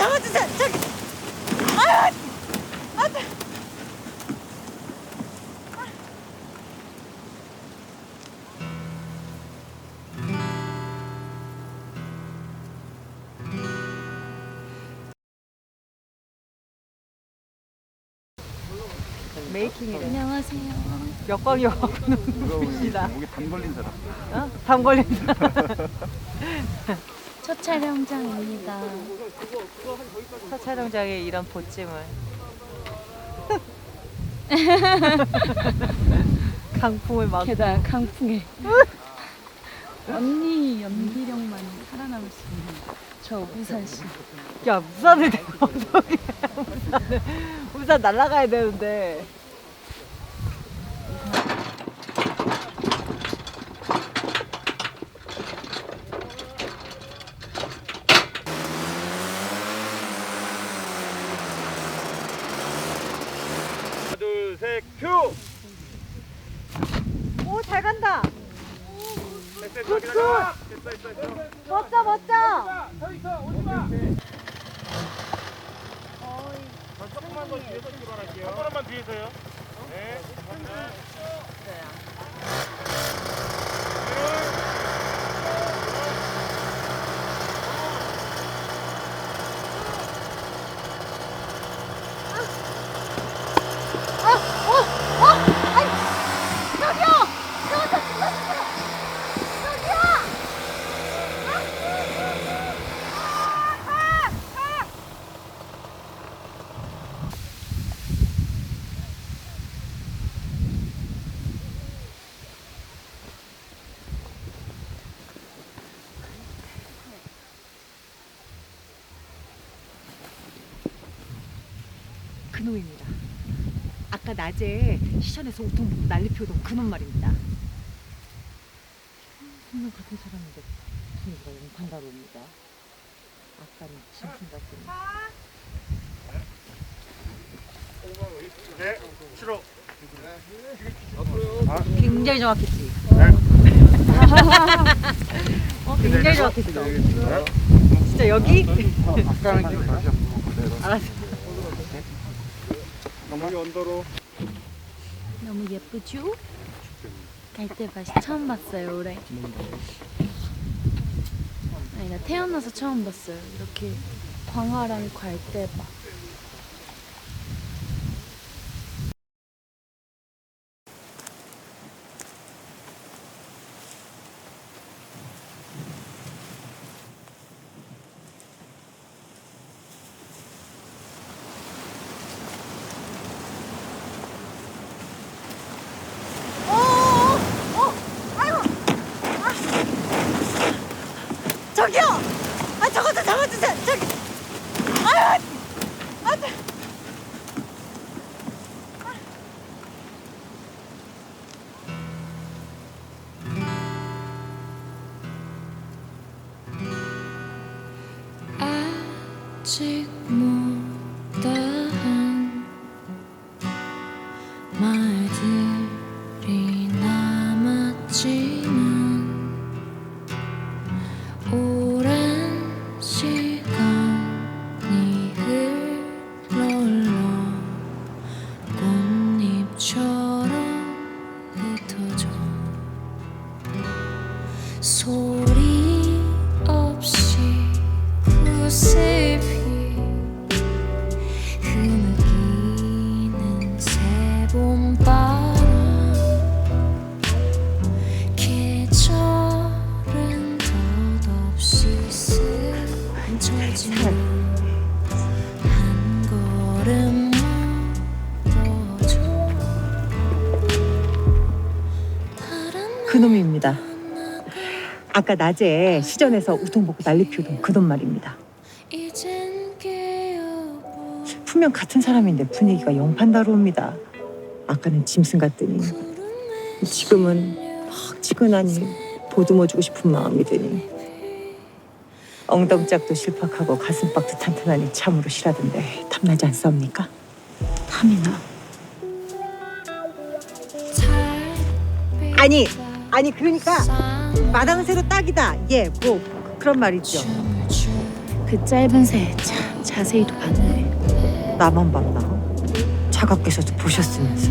잡아주세요. 저기. 아유, 안 돼. 메이킹이래. 안녕하세요. 역광역하고는 눈빛이다. 목에 담 걸린 사람. 어? 담 걸린다. 첫 촬영장입니다. 첫 촬영장에 이런 보찜을. 강풍을 막. 게다가 강풍에 언니 연기력만 살아남을 수 있는 저 우산 씨. 야 우산을 대고 우산을 우산 날아가야 되는데. 셋, 큐! 오 잘 간다. 됐어, 굿, 됐어, 됐어, 됐어, 됐어. 멋져 멋져. 서 있어, 오지 마. 저 조금만 더 뒤에서 출발할게요. 한 번만 뒤에서요. 네. 그놈입니다. 아까 낮에 시전에서 오통 보고 난리 피우던 그놈 말입니다. 분명 같은 사람인데 분위기가 용판다로입니다. 아까는 짐승 같은. 네, 싫어. 굉장히 정확했지. 어, 굉장히 정확했어. 진짜 여기? 아까는 지금 다시 한번 그대로. 알았어. 여기 언더로. 너무 예쁘죠? 갈대밭이 처음 봤어요 올해. 아니 나 태어나서 처음 봤어요. 이렇게 광활한 갈대밭. 저기요! 아, 저것 좀 잡아주세요! 저기! 아유! 안 돼! 그놈입니다. 아까 낮에 시전에서 우통 보고 난리 피우던 그놈 말입니다. 분명 같은 사람인데 분위기가 영판다로입니다. 아까는 짐승 같더니 지금은 막 지근하니 보듬어주고 싶은 마음이 드니 엉덩짝도 실팍하고 가슴박도 탄탄하니 참으로 실하던데 탐나지 않사옵니까? 탐이나 아니 아니 그러니까 마당새로 딱이다 예 뭐 그런 말이죠 그 짧은 새에 참잘 자세히도 봤네. 나만 봤나? 차갑게서도 보셨으면서